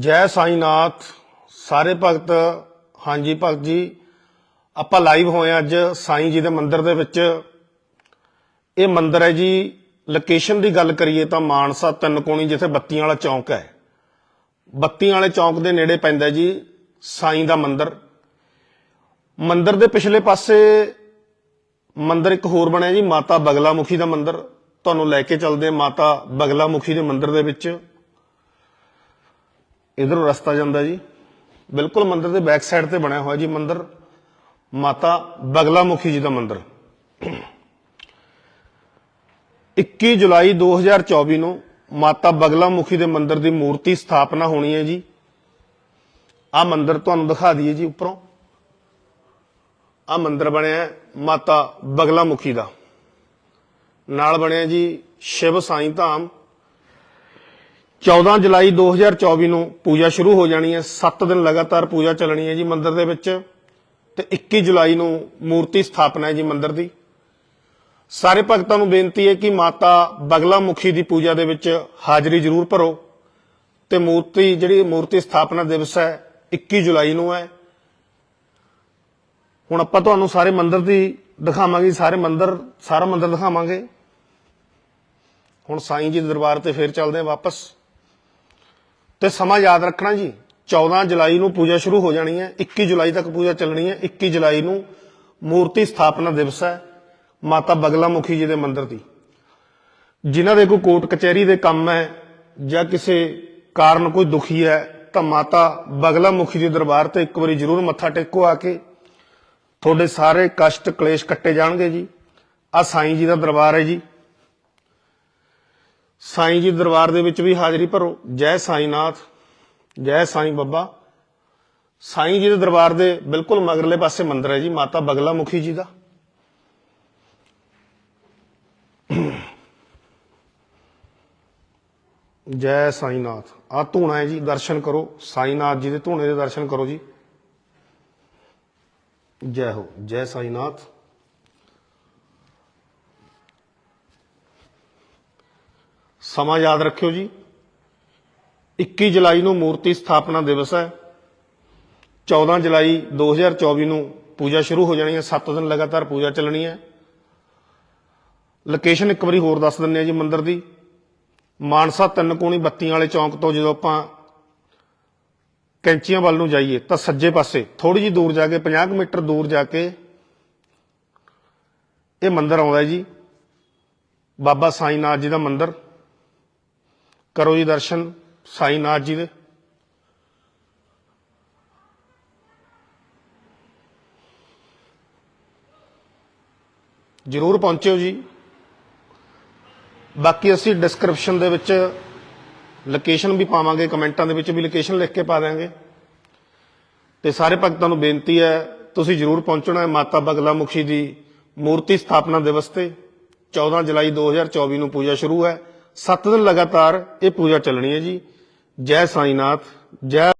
ਜੈ ਸਾਈਨਾਥ। ਸਾਰੇ ਭਗਤ, ਹਾਂਜੀ ਭਗਤ ਜੀ, ਆਪਾਂ ਲਾਈਵ ਹੋਏ ਹਾਂ ਅੱਜ ਸਾਈਂ ਜੀ ਦੇ ਮੰਦਿਰ ਦੇ ਵਿੱਚ। ਇਹ ਮੰਦਿਰ ਹੈ ਜੀ ਲੋਕੇਸ਼ਨ ਦੀ ਗੱਲ ਕਰੀਏ ਤਾਂ ਮਾਨਸਾ ਤਿੰਨ ਕੋਣੀ, ਜਿੱਥੇ ਬੱਤੀਆਂ ਵਾਲਾ ਚੌਂਕ ਹੈ। ਬੱਤੀਆਂ ਵਾਲੇ ਚੌਂਕ ਦੇ ਨੇੜੇ ਪੈਂਦਾ ਜੀ ਸਾਈਂ ਦਾ ਮੰਦਿਰ। ਮੰਦਿਰ ਦੇ ਪਿਛਲੇ ਪਾਸੇ ਮੰਦਿਰ ਇੱਕ ਹੋਰ ਬਣਿਆ ਜੀ, ਮਾਤਾ ਬਗਲਾ ਮੁਖੀ ਦਾ ਮੰਦਿਰ। ਤੁਹਾਨੂੰ ਲੈ ਕੇ ਚੱਲਦੇ ਮਾਤਾ ਬਗਲਾ ਮੁਖੀ ਦੇ ਮੰਦਿਰ ਦੇ ਵਿੱਚ। ਇਧਰੋਂ ਰਸਤਾ ਜਾਂਦਾ ਜੀ। ਬਿਲਕੁਲ ਮੰਦਿਰ ਦੇ ਬੈਕ ਸਾਈਡ ਤੇ ਬਣਿਆ ਹੋਇਆ ਜੀ ਮੰਦਿਰ। ਮਾਤਾ ਬਗਲਾਮੁਖੀ ਜੀ ਦਾ ਮੰਦਿਰ। 21 ਜੁਲਾਈ 2024 ਨੂੰ ਮਾਤਾ ਬਗਲਾਮੁਖੀ ਦੇ ਮੰਦਿਰ ਦੀ ਮੂਰਤੀ ਸਥਾਪਨਾ ਹੋਣੀ ਹੈ ਜੀ। ਆ ਮੰਦਿਰ ਤੁਹਾਨੂੰ ਦਿਖਾ ਦਈਏ ਜੀ ਉੱਪਰੋਂ। ਆ ਮੰਦਿਰ ਬਣਿਆ ਹੈ ਮਾਤਾ ਬਗਲਾਮੁਖੀ ਦਾ। ਨਾਲ ਬਣਿਆ ਜੀ ਸ਼ਿਵ ਸਾਈਂ ਧਾਮ। 14 ਜੁਲਾਈ 2024 ਨੂੰ ਪੂਜਾ ਸ਼ੁਰੂ ਹੋ ਜਾਣੀ ਹੈ। 7 ਦਿਨ ਲਗਾਤਾਰ ਪੂਜਾ ਚੱਲਣੀ ਹੈ ਜੀ ਮੰਦਿਰ ਦੇ ਵਿੱਚ ਤੇ 21 ਜੁਲਾਈ ਨੂੰ ਮੂਰਤੀ ਸਥਾਪਨਾ ਹੈ ਜੀ ਮੰਦਿਰ ਦੀ। ਸਾਰੇ ਭਗਤਾਂ ਨੂੰ ਬੇਨਤੀ ਹੈ ਕਿ ਮਾਤਾ ਬਗਲਾ ਮੁਖੀ ਦੀ ਪੂਜਾ ਦੇ ਵਿੱਚ ਹਾਜ਼ਰੀ ਜ਼ਰੂਰ ਭਰੋ ਤੇ ਮੂਰਤੀ ਜਿਹੜੀ ਮੂਰਤੀ ਸਥਾਪਨਾ ਦਿਵਸ ਹੈ 21 ਜੁਲਾਈ ਨੂੰ ਹੈ। ਹੁਣ ਆਪਾਂ ਤੁਹਾਨੂੰ ਸਾਰੇ ਮੰਦਿਰ ਦੀ ਦਿਖਾਵਾਂਗੇ, ਸਾਰੇ ਮੰਦਿਰ, ਸਾਰਾ ਮੰਦਿਰ ਦਿਖਾਵਾਂਗੇ। ਹੁਣ ਸਾਈਂ ਜੀ ਦਰਬਾਰ ਤੇ ਫੇਰ ਚੱਲਦੇ ਹਾਂ ਵਾਪਸ। ਤੇ ਸਮਾਂ ਯਾਦ ਰੱਖਣਾ ਜੀ। 14 ਜੁਲਾਈ ਨੂੰ ਪੂਜਾ ਸ਼ੁਰੂ ਹੋ ਜਾਣੀ ਹੈ। 21 ਜੁਲਾਈ ਤੱਕ ਪੂਜਾ ਚੱਲਣੀ ਹੈ। 21 ਜੁਲਾਈ ਨੂੰ ਮੂਰਤੀ ਸਥਾਪਨਾ ਦਿਵਸ ਹੈ ਮਾਤਾ ਬਗਲਾ ਮੁਖੀ ਜੀ ਦੇ ਮੰਦਿਰ ਦੀ। ਜਿਨ੍ਹਾਂ ਦੇ ਕੋਈ ਕੋਰਟ ਕਚਹਿਰੀ ਦੇ ਕੰਮ ਹੈ ਜਾਂ ਕਿਸੇ ਕਾਰਨ ਕੋਈ ਦੁਖੀ ਹੈ, ਤਾਂ ਮਾਤਾ ਬਗਲਾ ਮੁਖੀ ਦੇ ਦਰਬਾਰ ਤੇ ਇੱਕ ਵਾਰੀ ਜ਼ਰੂਰ ਮੱਥਾ ਟੇਕੋ ਆ ਕੇ ਤੁਹਾਡੇ ਸਾਰੇ ਕਸ਼ਟ ਕਲੇਸ਼ ਕੱਟੇ ਜਾਣਗੇ ਜੀ। ਆ ਸਾਈਂ ਜੀ ਦਾ ਦਰਬਾਰ ਹੈ ਜੀ। ਸਾਈਂ ਜੀ ਦਰਬਾਰ ਦੇ ਵਿੱਚ ਵੀ ਹਾਜ਼ਰੀ ਭਰੋ। ਜੈ ਸਾਈਨਾਥ, ਜੈ ਸਾਈਂ ਬੱਬਾ। ਸਾਈਂ ਜੀ ਦੇ ਦਰਬਾਰ ਦੇ ਬਿਲਕੁਲ ਮਗਰਲੇ ਪਾਸੇ ਮੰਦਿਰ ਹੈ ਜੀ, ਮਾਤਾ ਬਗਲਾ ਮੁਖੀ ਜੀ ਦਾ। ਜੈ ਸਾਈਨਾਥ। ਆ ਧੂਣਾ ਹੈ ਜੀ, ਦਰਸ਼ਨ ਕਰੋ। ਸਾਈਨਾਥ ਜੀ ਦੇ ਧੂਣੇ ਦੇ ਦਰਸ਼ਨ ਕਰੋ ਜੀ। ਜੈ ਹੋ, ਜੈ ਸਾਈਨਾਥ। ਸਮਾਂ ਯਾਦ ਰੱਖਿਓ ਜੀ। 21 ਜੁਲਾਈ ਨੂੰ ਮੂਰਤੀ ਸਥਾਪਨਾ ਦਿਵਸ ਹੈ। 14 ਜੁਲਾਈ 2024 ਨੂੰ ਪੂਜਾ ਸ਼ੁਰੂ ਹੋ ਜਾਣੀ ਹੈ। 7 ਦਿਨ ਲਗਾਤਾਰ ਪੂਜਾ ਚੱਲਣੀ ਹੈ। ਲੋਕੇਸ਼ਨ ਇੱਕ ਵਾਰੀ ਹੋਰ ਦੱਸ ਦਿੰਨੇ ਆ ਜੀ ਮੰਦਿਰ ਦੀ। ਮਾਨਸਾ ਤਿੰਨ ਕੋਣੀ ਬੱਤੀਆਂ ਵਾਲੇ ਚੌਂਕ ਤੋਂ ਜਦੋਂ ਆਪਾਂ ਕੈਂਚੀਆਂ ਵੱਲ ਨੂੰ ਜਾਈਏ ਤਾਂ ਸੱਜੇ ਪਾਸੇ ਥੋੜੀ ਜੀ ਦੂਰ ਜਾ ਕੇ 50 ਕੁ ਮੀਟਰ ਦੂਰ ਜਾ ਕੇ ਇਹ ਮੰਦਿਰ ਆਉਂਦਾ ਜੀ। ਬਾਬਾ ਸਾਈਨਾਥ ਜੀ ਦਾ ਮੰਦਿਰ। ਕਰੋ ਜੀ ਦਰਸ਼ਨ ਸਾਈਨਾਥ ਜੀ ਦੇ। ਜਰੂਰ ਪਹੁੰਚਿਓ ਜੀ। ਬਾਕੀ ਅਸੀਂ ਡਿਸਕ੍ਰਿਪਸ਼ਨ ਦੇ ਵਿੱਚ ਲੋਕੇਸ਼ਨ ਵੀ ਪਾਵਾਂਗੇ, ਕਮੈਂਟਾਂ ਦੇ ਵਿੱਚ ਵੀ ਲੋਕੇਸ਼ਨ ਲਿਖ ਕੇ ਪਾ ਦਿਆਂਗੇ। ਤੇ ਸਾਰੇ ਭਗਤਾਂ ਨੂੰ ਬੇਨਤੀ ਹੈ, ਤੁਸੀਂ ਜਰੂਰ ਪਹੁੰਚਣਾ ਹੈ ਮਾਤਾ ਬਗਲਾਮੁਖੀ ਦੀ ਮੂਰਤੀ ਸਥਾਪਨਾ ਦਿਵਸ ਤੇ। 14 ਜੁਲਾਈ 2024 ਨੂੰ ਪੂਜਾ ਸ਼ੁਰੂ ਹੈ। 7 ਦਿਨ ਲਗਾਤਾਰ ਇਹ ਪੂਜਾ ਚੱਲਣੀ ਹੈ ਜੀ। ਜੈ ਸਾਈਨਾਥ ਜੈ